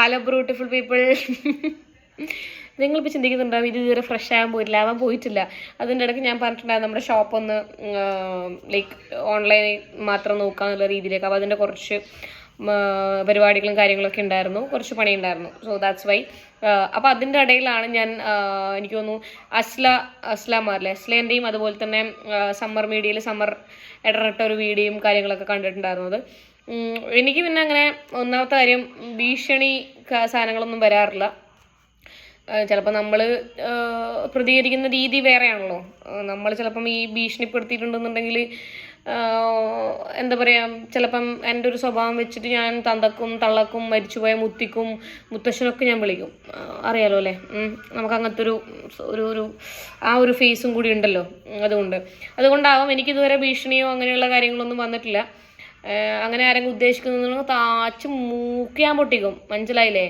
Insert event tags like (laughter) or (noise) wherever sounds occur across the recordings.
Hello beautiful people (laughs) നിങ്ങളിപ്പോൾ ചിന്തിക്കുന്നുണ്ടാവും ഇത് ഇതുവരെ ഫ്രഷ് ആകാൻ പോയില്ല ആവാൻ പോയിട്ടില്ല. അതിന്റെ ഇടയ്ക്ക് ഞാൻ പറഞ്ഞിട്ടുണ്ടായിരുന്നു നമ്മുടെ ഷോപ്പ് ഒന്ന് ലൈക്ക് ഓൺലൈൻ മാത്രം നോക്കാന്നുള്ള രീതിയിലേക്ക്. അപ്പോൾ അതിന്റെ കുറച്ച് പരിപാടികളും കാര്യങ്ങളൊക്കെ ഉണ്ടായിരുന്നു. കുറച്ച് പണി ഉണ്ടായിരുന്നു. സോ ദാറ്റ്സ് വൈ അപ്പോൾ അതിന്റെ ഇടയിലാണ് ഞാൻ എനിക്ക് തോന്നുന്നു അസ്ല അസ്ലാമാറിലെ അസ്ലേന്റെയും അതുപോലെ തന്നെ സമ്മർ മീഡിയയിൽ സമ്മർ ഇടറിട്ട ഒരു വീഡിയോയും കാര്യങ്ങളൊക്കെ കണ്ടിട്ടുണ്ടായിരുന്നത്. എനിക്ക് പിന്നെ അങ്ങനെ ഒന്നാമത്തെ കാര്യം ഭീഷണി സാധനങ്ങളൊന്നും വരാറില്ല. ചിലപ്പോൾ നമ്മൾ പ്രതികരിക്കുന്ന രീതി വേറെയാണല്ലോ. നമ്മൾ ചിലപ്പം ഈ ഭീഷണിപ്പെടുത്തിയിട്ടുണ്ടെന്നുണ്ടെങ്കിൽ എന്താ പറയുക ചിലപ്പം എന്റെ ഒരു സ്വഭാവം വെച്ചിട്ട് ഞാൻ തന്തക്കും തള്ളക്കും മരിച്ചുപോയ മുത്തിക്കും മുത്തശ്ശനൊക്കെ ഞാൻ വിളിക്കും. അറിയാലോ അല്ലേ? നമുക്ക് അങ്ങനത്തെ ഒരു ഒരു ഒരു ആ ഒരു ഫേസും കൂടി ഉണ്ടല്ലോ. അതുകൊണ്ട്. അതുകൊണ്ടാവാം എനിക്കിതുവരെ ഭീഷണിയോ അങ്ങനെയുള്ള കാര്യങ്ങളൊന്നും വന്നിട്ടില്ല. അങ്ങനെ ആരെങ്കിലും ഉദ്ദേശിക്കുന്ന താച്ച് മൂക്കിയാൻ പൊട്ടിക്കും. മനസ്സിലായില്ലേ?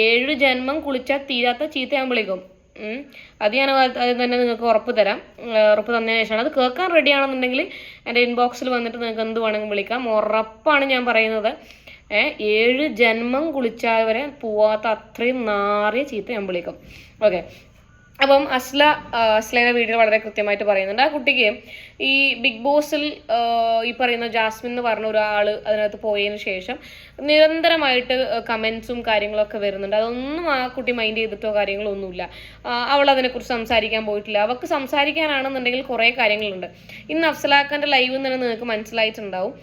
ഏഴ് ജന്മം കുളിച്ചാൽ തീരാത്ത ചീത്ത ഞാൻ വിളിക്കും. അത് ഞാൻ അത് തന്നെ നിങ്ങൾക്ക് ഉറപ്പ് തരാം. ഉറപ്പ് തന്നതിന് ശേഷമാണ്. അത് കേൾക്കാൻ റെഡിയാണെന്നുണ്ടെങ്കിൽ എന്റെ ഇൻബോക്സിൽ വന്നിട്ട് നിങ്ങൾക്ക് എന്ത് വേണമെങ്കിലും വിളിക്കാം. ഉറപ്പാണ് ഞാൻ പറയുന്നത്. ഏഴ് ജന്മം കുളിച്ചാൽ വരെ പോവാത്ത അത്രയും നാറിയ ചീത്ത ഞാൻ വിളിക്കും. ഓക്കെ അപ്പം അസ്ല അസ്ലയുടെ വീഡിയോ വളരെ കൃത്യമായിട്ട് പറയുന്നുണ്ട്. ആ കുട്ടിക്ക് ഈ ബിഗ് ബോസിൽ ഈ പറയുന്ന ജാസ്മിൻ എന്ന് പറഞ്ഞ ഒരാൾ അതിനകത്ത് പോയതിന് ശേഷം നിരന്തരമായിട്ട് കമൻസും കാര്യങ്ങളൊക്കെ വരുന്നുണ്ട്. അതൊന്നും ആ കുട്ടി മൈൻഡ് ചെയ്തിട്ടോ കാര്യങ്ങളോ ഒന്നുമില്ല. അവൾ അതിനെക്കുറിച്ച് സംസാരിക്കാൻ പോയിട്ടില്ല. അവൾക്ക് സംസാരിക്കാനാണെന്നുണ്ടെങ്കിൽ കുറേ കാര്യങ്ങളുണ്ട്. ഇന്ന് അഫ്സലാഖാന്റെ ലൈവ് തന്നെ നിങ്ങൾക്ക് മനസ്സിലായിട്ടുണ്ടാവും.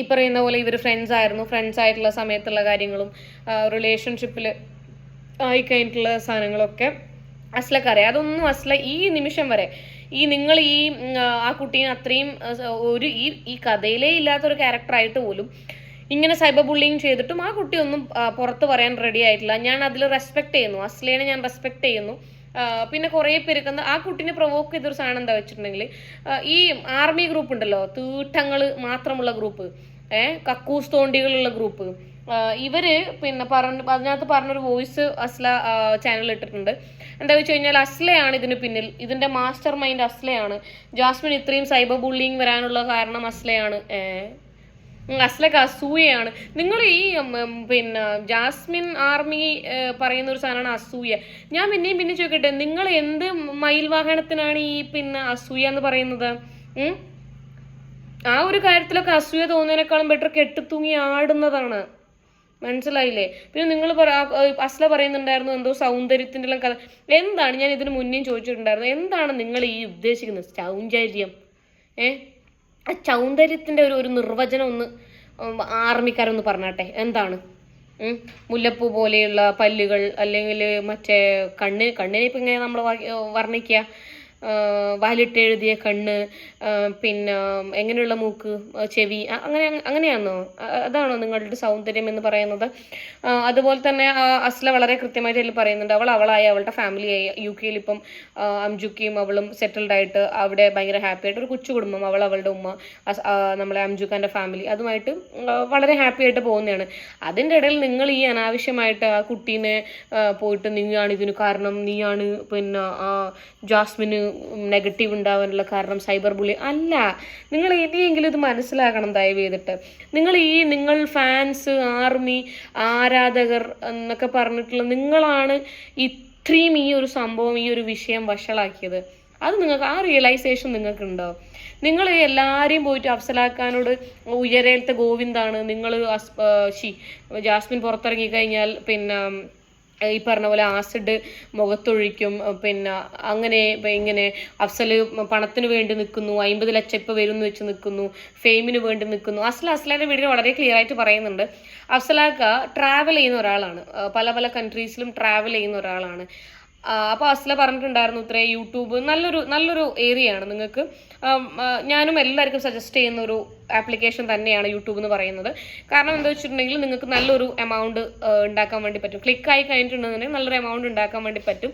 ഈ പറയുന്ന പോലെ ഇവർ ഫ്രണ്ട്സ് ആയിരുന്നു. ഫ്രണ്ട്സ് ആയിട്ടുള്ള സമയത്തുള്ള കാര്യങ്ങളും റിലേഷൻഷിപ്പിൽ ആയിക്കഴിഞ്ഞിട്ടുള്ള സാധനങ്ങളൊക്കെ അസ്ലക്ക് അറിയാം അതൊന്നും അസ്ല ഈ നിമിഷം വരെ ഈ നിങ്ങൾ ഈ ആ കുട്ടീനെ അത്രയും ഒരു ഈ ഈ കഥയിലേ ഇല്ലാത്തൊരു ക്യാരക്ടറായിട്ട് പോലും ഇങ്ങനെ സൈബർ ബുള്ളിങ് ചെയ്തിട്ടും ആ കുട്ടി ഒന്നും പുറത്ത് പറയാൻ റെഡി ആയിട്ടില്ല. ഞാൻ അതിൽ റെസ്പെക്ട് ചെയ്യുന്നു. അസ്ലേനെ ഞാൻ റെസ്പെക്ട് ചെയ്യുന്നു. പിന്നെ കുറേ പേർക്ക് ആ കുട്ടീനെ പ്രൊവോക്ക് ചെയ്തൊരു സാധനം എന്താ വെച്ചിട്ടുണ്ടെങ്കിൽ ഈ ആർമി ഗ്രൂപ്പ് ഉണ്ടല്ലോ തീട്ടങ്ങൾ മാത്രമുള്ള ഗ്രൂപ്പ് ഏഹ് കക്കൂസ് തോണ്ടികളുള്ള ഗ്രൂപ്പ് ഇവർ പിന്നെ പറഞ്ഞ അതിനകത്ത് പറഞ്ഞൊരു വോയിസ് അസ്ല ചാനൽ ഇട്ടിട്ടുണ്ട്. എന്താ വെച്ച് കഴിഞ്ഞാൽ അസ്ലയാണ് ഇതിന് പിന്നിൽ. ഇതിന്റെ മാസ്റ്റർ മൈൻഡ് അസ്ലയാണ്. ജാസ്മിൻ ഇത്രയും സൈബർ ബുള്ളിങ് വരാനുള്ള കാരണം അസ്ലയാണ്. അസ്ലക്ക് അസൂയയാണ്. നിങ്ങൾ ഈ പിന്നെ ജാസ്മിൻ ആർമി പറയുന്ന ഒരു സാധനമാണ് അസൂയ. ഞാൻ പിന്നെയും പിന്നെ ചോദിക്കട്ടെ നിങ്ങൾ എന്ത് മയിൽ വാഹനത്തിനാണ് ഈ പിന്നെ അസൂയ എന്ന് പറയുന്നത്? ആ ഒരു കാര്യത്തിലൊക്കെ അസൂയ തോന്നുന്നതിനേക്കാളും ബെറ്റർ കെട്ടിത്തൂങ്ങി ആടുന്നതാണ്. മനസ്സിലായില്ലേ? പിന്നെ നിങ്ങൾ അസ്ല പറയുന്നുണ്ടായിരുന്നു എന്തോ സൗന്ദര്യത്തിന്റെ എല്ലാം കഥ. എന്താണ് ഞാൻ ഇതിന് മുന്നേ ചോദിച്ചിട്ടുണ്ടായിരുന്നു? എന്താണ് നിങ്ങൾ ഈ ഉദ്ദേശിക്കുന്നത്? സൗന്ദര്യം ഏ? ആ സൗന്ദര്യത്തിന്റെ ഒരു ഒരു നിർവചനം ഒന്ന് ആർമിക്കാരൊന്ന് പറഞ്ഞാട്ടെ. എന്താണ്? മുല്ലപ്പൂ പോലെയുള്ള പല്ലുകൾ അല്ലെങ്കിൽ മറ്റേ കണ്ണ് കണ്ണിനെ ഇപ്പം ഇങ്ങനെ നമ്മൾ വർണിക്കുക? വാലിട്ട് എഴുതിയ കണ്ണ് പിന്നെ എങ്ങനെയുള്ള മൂക്ക് ചെവി അങ്ങനെ അങ്ങനെയാണോ അതാണോ നിങ്ങളുടെ സൗന്ദര്യം എന്ന് പറയുന്നത്? അതുപോലെ തന്നെ അസ്ല വളരെ കൃത്യമായിട്ട് അതിൽ പറയുന്നുണ്ട്. അവൾ അവളായി അവളുടെ ഫാമിലിയായി. യു കെയിൽ ഇപ്പം അംജുക്കിയും അവളും സെറ്റിൽഡ് ആയിട്ട് അവിടെ ഭയങ്കര ഹാപ്പി ആയിട്ട് ഒരു കൊച്ചു കുടുംബം അവൾ അവളുടെ ഉമ്മ നമ്മളെ അംജുക്കാന്റെ ഫാമിലി അതുമായിട്ട് വളരെ ഹാപ്പി ആയിട്ട് പോകുന്നതാണ്. അതിന്റെ ഇടയിൽ നിങ്ങൾ ഈ അനാവശ്യമായിട്ട് ആ കുട്ടീനെ പോയിട്ട് നീയാണ് ഇതിന് കാരണം നീയാണ് പിന്നെ ജാസ്മിന് നെഗറ്റീവ് ഉണ്ടാവാനുള്ള കാരണം സൈബർ ബുള്ളി അല്ല നിങ്ങൾ ഇനിയെങ്കിലും ഇത് മനസ്സിലാക്കണം ദയവ് ചെയ്തിട്ട്. നിങ്ങൾ ഈ നിങ്ങൾ ഫാൻസ് ആർമി ആരാധകർ എന്നൊക്കെ പറഞ്ഞിട്ടുള്ള നിങ്ങളാണ് ഇത്രയും ഈ ഒരു സംഭവം ഈ ഒരു വിഷയം വഷളാക്കിയത്. അത് നിങ്ങൾക്ക് ആ റിയലൈസേഷൻ നിങ്ങൾക്ക് നിങ്ങൾക്കുണ്ടോ? നിങ്ങൾ എല്ലാവരെയും പോയിട്ട് അഫ്സലാക്കാനോട് ഉയരേലത്തെ ഗോവിന്ദാണ്. നിങ്ങൾ ഷി ജാസ്മിൻ പുറത്തിറങ്ങി കഴിഞ്ഞാൽ പിന്നെ ഈ പറഞ്ഞ പോലെ ആസിഡ് മുഖത്തൊഴിക്കും പിന്നെ അങ്ങനെ ഇങ്ങനെ അഫ്സൽ പണത്തിന് വേണ്ടി നിൽക്കുന്നു അമ്പത് ലക്ഷം ഇപ്പം വരും എന്ന് വെച്ച് നിൽക്കുന്നു ഫെയിമിന് വേണ്ടി നിൽക്കുന്നു. അസ്ല അസ്ലാന്റെ വീഡിയോ വളരെ ക്ലിയർ ആയിട്ട് പറയുന്നുണ്ട്. അഫ്സലാക്ക ട്രാവൽ ചെയ്യുന്ന ഒരാളാണ്. പല പല കൺട്രീസിലും ട്രാവൽ ചെയ്യുന്ന ഒരാളാണ്. അപ്പോൾ അസ്ല പറഞ്ഞിട്ടുണ്ടായിരുന്നു ഇത്രേ യൂട്യൂബ് നല്ലൊരു നല്ലൊരു ഏരിയ ആണ് നിങ്ങൾക്ക് ഞാനും എല്ലാവർക്കും സജസ്റ്റ് ചെയ്യുന്ന ഒരു ആപ്ലിക്കേഷൻ തന്നെയാണ് യൂട്യൂബ് എന്ന് പറയുന്നത്. കാരണം എന്താ വെച്ചിട്ടുണ്ടെങ്കിൽ നിങ്ങൾക്ക് നല്ലൊരു എമൗണ്ട് ഉണ്ടാക്കാൻ വേണ്ടി പറ്റും. ക്ലിക്ക് ആയി കഴിഞ്ഞിട്ടുണ്ടെന്നുണ്ടെങ്കിൽ നല്ലൊരു എമൗണ്ട് ഉണ്ടാക്കാൻ വേണ്ടി പറ്റും.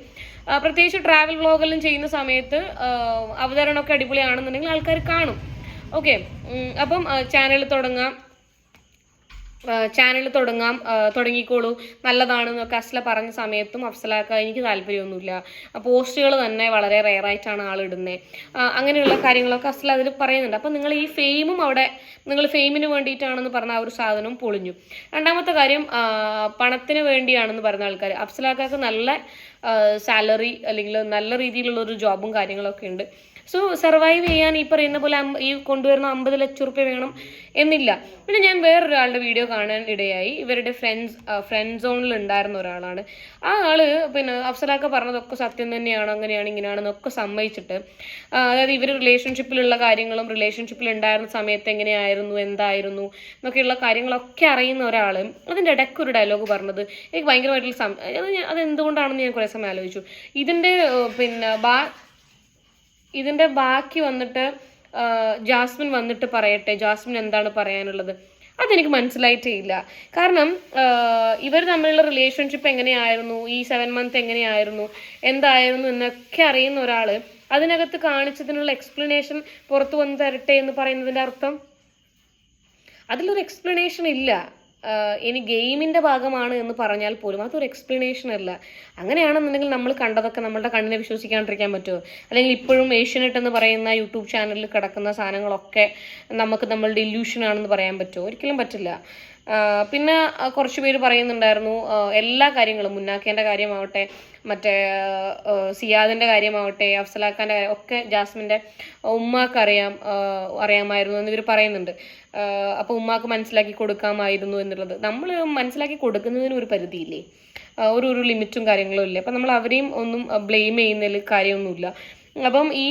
പ്രത്യേകിച്ച് ട്രാവൽ വ്ളോഗെല്ലാം ചെയ്യുന്ന സമയത്ത് അവതരണമൊക്കെ അടിപൊളിയാണെന്നുണ്ടെങ്കിൽ ആൾക്കാർ കാണും. ഓക്കെ അപ്പം ചാനൽ തുടങ്ങാം. ചാനൽ തുടങ്ങാം തുടങ്ങിക്കോളൂ. നല്ലതാണ് നല്ലതാണെന്നൊക്കെ അസ്ല പറഞ്ഞ സമയത്തും അഫ്സലാക്ക എനിക്ക് താല്പര്യമൊന്നുമില്ല. പോസ്റ്റുകൾ തന്നെ വളരെ റെയറായിട്ടാണ് ആളിടുന്നത് അങ്ങനെയുള്ള കാര്യങ്ങളൊക്കെ അസ്ല അതിൽ പറയുന്നുണ്ട്. അപ്പം നിങ്ങൾ ഈ ഫെയിമും അവിടെ നിങ്ങൾ ഫെയിമിന് വേണ്ടിയിട്ടാണെന്ന് പറഞ്ഞ ആ ഒരു സാധനവും പൊളിഞ്ഞു. രണ്ടാമത്തെ കാര്യം പണത്തിന് വേണ്ടിയാണെന്ന് പറഞ്ഞ ആൾക്കാർ അഫ്സലാക്കാക്ക് നല്ല സാലറി അല്ലെങ്കിൽ നല്ല രീതിയിലുള്ള ഒരു ജോബും കാര്യങ്ങളൊക്കെ ഉണ്ട്. സോ സർവൈവ് ചെയ്യാൻ ഈ പറയുന്ന പോലെ ഈ കൊണ്ടുവരുന്ന അമ്പത് ലക്ഷം റുപ്യ വേണം എന്നില്ല. പിന്നെ ഞാൻ വേറൊരാളുടെ വീഡിയോ കാണാൻ ഇടയായി. ഇവരുടെ ഫ്രണ്ട്സ് ഫ്രണ്ട് സോണിൽ ഉണ്ടായിരുന്ന ഒരാളാണ്. ആ ആൾ പിന്നെ അഫ്സലാക്ക പറഞ്ഞതൊക്കെ സത്യം തന്നെയാണ് അങ്ങനെയാണ് ഇങ്ങനെയാണെന്നൊക്കെ സമ്മതിച്ചിട്ട് അതായത് ഇവർ റിലേഷൻഷിപ്പിലുള്ള കാര്യങ്ങളും റിലേഷൻഷിപ്പിൽ ഉണ്ടായിരുന്ന സമയത്ത് എങ്ങനെയായിരുന്നു എന്തായിരുന്നു എന്നൊക്കെയുള്ള കാര്യങ്ങളൊക്കെ അറിയുന്ന ഒരാൾ അതിന്റെ ഇടയ്ക്ക് ഒരു ഡയലോഗ് പറഞ്ഞത് എനിക്ക് ഭയങ്കരമായിട്ടുള്ള സം അത് എന്തുകൊണ്ടാണെന്ന് ഞാൻ കുറേ സമയം ആലോചിച്ചു. ഇതിന്റെ പിന്നെ ബാ ഇതിന്റെ ബാക്കി വന്നിട്ട് ജാസ്മിൻ വന്നിട്ട് പറയട്ടെ. ജാസ്മിൻ എന്താണ് പറയാനുള്ളത്? അതെനിക്ക് മനസ്സിലായിട്ടേ ഇല്ല കാരണം ഇവർ തമ്മിലുള്ള റിലേഷൻഷിപ്പ് എങ്ങനെയായിരുന്നു? ഈ സെവൻ മന്ത് എങ്ങനെയായിരുന്നു? എന്തായിരുന്നു? എന്നൊക്കെ അറിയുന്ന ഒരാൾ അതിനകത്ത് കാണിച്ചതിനുള്ള എക്സ്പ്ലനേഷൻ പുറത്തു വന്ന് തരട്ടെ എന്ന് പറയുന്നതിന്റെ അർത്ഥം? അതിലൊരു എക്സ്പ്ലനേഷൻ ഇല്ല. ഇനി ഗെയിമിന്റെ ഭാഗമാണ് എന്ന് പറഞ്ഞാൽ പോലും അതൊരു എക്സ്പ്ലനേഷൻ അല്ല. അങ്ങനെയാണെന്നുണ്ടെങ്കിൽ നമ്മൾ കണ്ടതൊക്കെ നമ്മളുടെ കണ്ണിനെ വിശ്വസിക്കാണ്ടിരിക്കാൻ പറ്റുമോ? അല്ലെങ്കിൽ ഇപ്പോഴും ഏഷ്യനെറ്റ് എന്ന് പറയുന്ന യൂട്യൂബ് ചാനലിൽ കിടക്കുന്ന സാധനങ്ങളൊക്കെ നമുക്ക് നമ്മളുടെ ഇല്യൂഷൻ ആണെന്ന് പറയാൻ പറ്റുമോ? ഒരിക്കലും പറ്റില്ല. പിന്നെ കുറച്ച് പേര് പറയുന്നുണ്ടായിരുന്നു എല്ലാ കാര്യങ്ങളും മുന്നാക്കേന്റെ കാര്യമാവട്ടെ മറ്റേ സിയാദിന്റെ കാര്യമാവട്ടെ അഫ്സലാഖാന്റെ കാര്യം ഒക്കെ ജാസ്മിന്റെ ഉമ്മാക്ക് അറിയാം അറിയാമായിരുന്നു എന്ന് ഇവർ പറയുന്നുണ്ട് അപ്പോൾ ഉമ്മാക്ക് മനസ്സിലാക്കി കൊടുക്കാമായിരുന്നു എന്നുള്ളത്. നമ്മൾ മനസ്സിലാക്കി കൊടുക്കുന്നതിന് ഒരു പരിധിയില്ലേ? ഒരു ഒരു ലിമിറ്റും കാര്യങ്ങളും ഇല്ലേ? അപ്പം നമ്മൾ അവരെയും ഒന്നും ബ്ലെയിം ചെയ്യുന്നതിൽ കാര്യമൊന്നുമില്ല. അപ്പം ഈ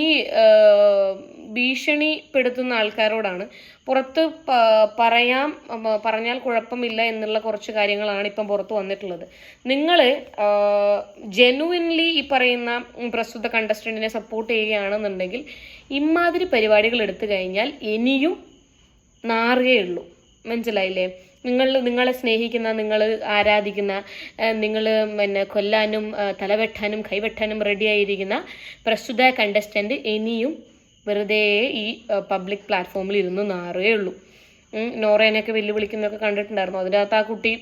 ഭീഷണിപ്പെടുത്തുന്ന ആൾക്കാരോടാണ് പുറത്ത് പറയാം പറഞ്ഞാൽ കുഴപ്പമില്ല എന്നുള്ള കുറച്ച് കാര്യങ്ങളാണ് ഇപ്പം പുറത്ത് വന്നിട്ടുള്ളത്. നിങ്ങൾ ജെനുവിൻലി ഈ പറയുന്ന പ്രസ്തുത കണ്ടസ്റ്റന്റിനെ സപ്പോർട്ട് ചെയ്യുകയാണെന്നുണ്ടെങ്കിൽ ഇമാതിരി പരിപാടികൾ എടുത്തു കഴിഞ്ഞാൽ ഇനിയും നാറുകയുള്ളൂ മനസ്സിലായില്ലേ? നിങ്ങൾ നിങ്ങളെ സ്നേഹിക്കുന്ന നിങ്ങൾ ആരാധിക്കുന്ന നിങ്ങൾ പിന്നെ കൊല്ലാനും തലവെട്ടാനും കൈവെട്ടാനും റെഡിയായിരിക്കുന്ന പ്രസ്തുത കണ്ടസ്റ്റന്റ് ഇനിയും വെറുതെ ഈ പബ്ലിക് പ്ലാറ്റ്ഫോമിൽ ഇരുന്ന് നാറുകയുള്ളൂ. ഉം, നോറേനെയൊക്കെ വെല്ലുവിളിക്കുന്നതൊക്കെ കണ്ടിട്ടുണ്ടായിരുന്നു. അതിനകത്ത് ആ കുട്ടി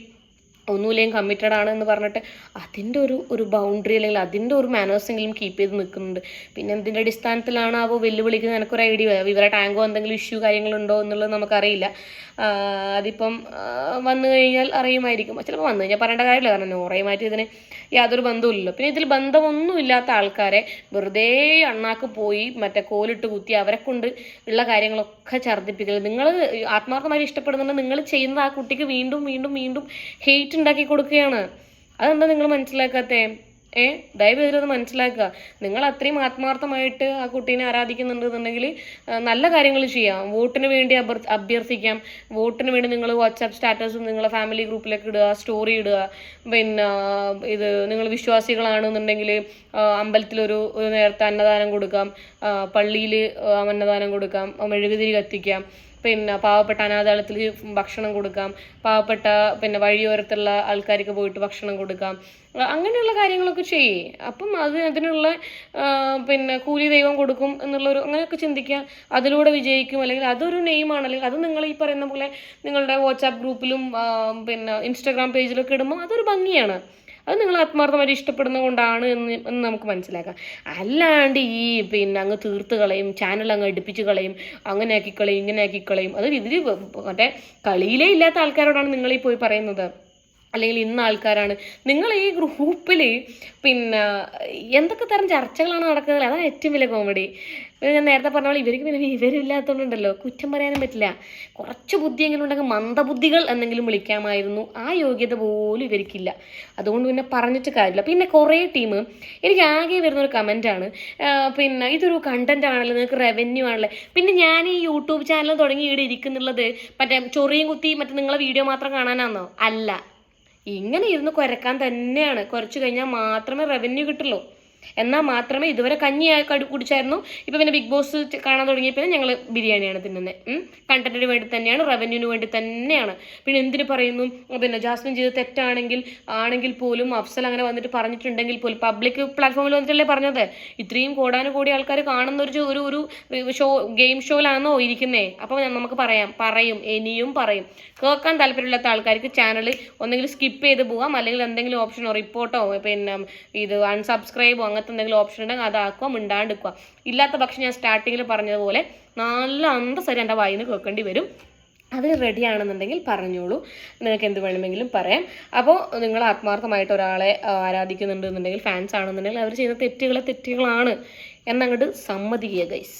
ഒന്നുമില്ലെങ്കിൽ കമ്മിറ്റഡ് ആണ് എന്ന് പറഞ്ഞിട്ട് അതിന്റെ ഒരു ഒരു ബൗണ്ടറി അല്ലെങ്കിൽ അതിന്റെ ഒരു മാനേഴ്സെങ്കിലും കീപ്പ് ചെയ്ത് നിൽക്കുന്നുണ്ട്. പിന്നെ എന്തിന്റെ അടിസ്ഥാനത്തിലാണ് അവ വെല്ലുവിളിക്കുന്നത്? എനിക്കൊരു ഐഡിയ ഇവരെ ടാങ്കോ എന്തെങ്കിലും ഇഷ്യൂ കാര്യങ്ങളുണ്ടോ എന്നുള്ളത് നമുക്കറിയില്ല. അതിപ്പം വന്നു കഴിഞ്ഞാൽ അറിയുമായിരിക്കും. ചിലപ്പോൾ വന്നു കഴിഞ്ഞാൽ പറയേണ്ട കാര്യമില്ല. കാരണം നോറയുമായിട്ട് ഇതിന് യാതൊരു ബന്ധവുമില്ലല്ലോ. പിന്നെ ഇതിൽ ബന്ധമൊന്നുമില്ലാത്ത ആൾക്കാരെ വെറുതെ അണ്ണാക്ക് പോയി മറ്റേ കോലിട്ട് കുത്തി അവരെ കൊണ്ട് ഉള്ള കാര്യങ്ങളൊക്കെ ഛർദ്ദിപ്പിക്കൽ നിങ്ങൾ ആത്മാർത്ഥമായി ഇഷ്ടപ്പെടുന്നുണ്ട് നിങ്ങൾ ചെയ്യുന്ന ആ കുട്ടിക്ക് വീണ്ടും വീണ്ടും വീണ്ടും ഹെയ്റ്റ് ഉണ്ടാക്കി കൊടുക്കുകയാണ്. അതെന്താ നിങ്ങൾ മനസ്സിലാക്കാത്തെ? ഏ? ദയവ് ചെയ്തത് മനസ്സിലാക്കുക. നിങ്ങൾ അത്രയും ആത്മാർത്ഥമായിട്ട് ആ കുട്ടീനെ ആരാധിക്കുന്നുണ്ടെന്നുണ്ടെങ്കിൽ നല്ല കാര്യങ്ങൾ ചെയ്യാം. വോട്ടിന് വേണ്ടി അഭ്യർത്ഥിക്കാം. വോട്ടിന് വേണ്ടി നിങ്ങൾ വാട്സാപ്പ് സ്റ്റാറ്റസും നിങ്ങളെ ഫാമിലി ഗ്രൂപ്പിലേക്ക് ഇടുക സ്റ്റോറി ഇടുക. പിന്നെ ഇത് നിങ്ങൾ വിശ്വാസികളാണെന്നുണ്ടെങ്കിൽ അമ്പലത്തിലൊരു ഒരു നേരത്തെ അന്നദാനം കൊടുക്കാം. പള്ളിയിൽ അന്നദാനം കൊടുക്കാം. മെഴുകുതിരി കത്തിക്കാം. പിന്നെ പാവപ്പെട്ട അനാഥാലയത്തിൽ ഭക്ഷണം കൊടുക്കാം. പാവപ്പെട്ട പിന്നെ വഴിയോരത്തുള്ള ആൾക്കാർക്ക് പോയിട്ട് ഭക്ഷണം കൊടുക്കാം. അങ്ങനെയുള്ള കാര്യങ്ങളൊക്കെ ചെയ്യേ. അപ്പം അത് അതിനുള്ള പിന്നെ കൂലി ദൈവം കൊടുക്കും എന്നുള്ളൊരു അങ്ങനെയൊക്കെ ചിന്തിക്കുക. അതിലൂടെ വിജയിക്കും. അല്ലെങ്കിൽ അതൊരു നെയിമാണ് അല്ലെങ്കിൽ അത് നിങ്ങൾ ഈ പറയുന്ന പോലെ നിങ്ങളുടെ വാട്സാപ്പ് ഗ്രൂപ്പിലും പിന്നെ ഇൻസ്റ്റാഗ്രാം പേജിലൊക്കെ ഇടുമ്പോൾ അതൊരു ഭംഗിയാണ്. അത് നിങ്ങൾ ആത്മാർത്ഥമായിട്ട് ഇഷ്ടപ്പെടുന്നത് കൊണ്ടാണ് എന്ന് എന്ന് നമുക്ക് മനസ്സിലാക്കാം. അല്ലാണ്ട് ഈ പിന്നെ അങ്ങ് തീർത്ത് കളയും ചാനൽ അങ്ങ് അടുപ്പിച്ച് കളയും അങ്ങനെ ആക്കി കളയും ഇങ്ങനെ ആക്കി കളയും. അത് ഇതിൽ മറ്റേ കളിയിലേ ഇല്ലാത്ത ആൾക്കാരോടാണ് നിങ്ങൾ ഈ പോയി പറയുന്നത്. അല്ലെങ്കിൽ ഇന്ന ആൾക്കാരാണ്. നിങ്ങൾ ഈ ഗ്രൂപ്പിൽ പിന്നെ എന്തൊക്കെ തരം ചർച്ചകളാണ് നടക്കുന്നത്? അതാണ് ഏറ്റവും വലിയ കോമഡി ഞാൻ നേരത്തെ പറഞ്ഞ പോലെ ഇവർക്ക് പിന്നെ വിവരമില്ലാത്തതുകൊണ്ടുണ്ടല്ലോ കുറ്റം പറയാനും പറ്റില്ല. കുറച്ച് ബുദ്ധിയെങ്കിലും ഉണ്ടെങ്കിൽ മന്ദബുദ്ധികൾ എന്നെങ്കിലും വിളിക്കാമായിരുന്നു. ആ യോഗ്യത പോലും ഇവർക്കില്ല. അതുകൊണ്ട് പിന്നെ പറഞ്ഞിട്ട് കാര്യമില്ല. പിന്നെ കുറേ ടീം എനിക്ക് ആകെ വരുന്ന ഒരു കമന്റാണ് പിന്നെ ഇതൊരു കണ്ടന്റ് ആണല്ലോ. നിങ്ങൾക്ക് റവന്യൂ ആണല്ലേ. പിന്നെ ഞാൻ ഈ യൂട്യൂബ് ചാനൽ തുടങ്ങി ഇവിടെ ഇരിക്കുന്നുള്ളത് മറ്റേ ചൊറിയും കുത്തി മറ്റേ നിങ്ങളെ വീഡിയോ മാത്രം കാണാനാണോ അല്ല. ഇങ്ങനെ ഇരുന്ന് കുരക്കാൻ തന്നെയാണ്. കുറച്ച് കഴിഞ്ഞാൽ മാത്രമേ റവന്യൂ കിട്ടുള്ളൂ. എന്നാൽ മാത്രമേ ഇതുവരെ കഞ്ഞിയായി കടു കടി കുടിച്ചായിരുന്നു. ഇപ്പം പിന്നെ ബിഗ് ബോസ് കാണാൻ തുടങ്ങിയപ്പോൾ ഞങ്ങൾ ബിരിയാണിയാണ് തിന്നുന്നത് കണ്ടന്റിന് വേണ്ടി തന്നെയാണ് റവന്യൂവിന് വേണ്ടി തന്നെയാണ്. പിന്നെ എന്തിനു പറയുന്നു? പിന്നെ ജാസ്മിൻ ചെയ്ത് തെറ്റാണെങ്കിൽ ആണെങ്കിൽ പോലും അഫ്സൽ അങ്ങനെ വന്നിട്ട് പറഞ്ഞിട്ടുണ്ടെങ്കിൽ പോലും പബ്ലിക് പ്ലാറ്റ്ഫോമിൽ വന്നിട്ടല്ലേ പറഞ്ഞത്? ഇത്രയും കോടാനുകോടി ആൾക്കാർ കാണുന്ന ഒരു ഒരു ഒരു ഷോ ഗെയിം ഷോയിലാണോ ഇരിക്കുന്നേ? അപ്പോൾ നമുക്ക് പറയാം. പറയും ഇനിയും പറയും. കേൾക്കാൻ താല്പര്യമില്ലാത്ത ആൾക്കാർക്ക് ചാനൽ ഒന്നെങ്കിൽ സ്കിപ്പ് ചെയ്ത് പോകാം അല്ലെങ്കിൽ എന്തെങ്കിലും ഓപ്ഷനോ റിപ്പോർട്ടോ പിന്നെ ഇത് അൺസബ്സ്ക്രൈബോ അങ്ങനത്തെ എന്തെങ്കിലും ഓപ്ഷൻ ഉണ്ടെങ്കിൽ അതാക്കുക മിണ്ടാണ്ടിക്കുക ഇല്ലാത്ത പക്ഷം ഞാൻ സ്റ്റാർട്ടിങ്ങിൽ പറഞ്ഞതുപോലെ നല്ല അന്തസ്സരി എന്റെ വായിന്ന് കേൾക്കേണ്ടി വരും. അതിന് റെഡി ആണെന്നുണ്ടെങ്കിൽ പറഞ്ഞോളൂ. നിങ്ങൾക്ക് എന്ത് വേണമെങ്കിലും പറയാം. അപ്പോൾ നിങ്ങൾ ആത്മാർത്ഥമായിട്ട് ഒരാളെ ആരാധിക്കുന്നുണ്ട് എന്നുണ്ടെങ്കിൽ ഫാൻസ് ആണെന്നുണ്ടെങ്കിൽ അവർ ചെയ്യുന്ന തെറ്റുകളെ തെറ്റുകളാണ്. എന്നങ്ങോട്ട് സമ്മതിക്കുക ഗൈസ്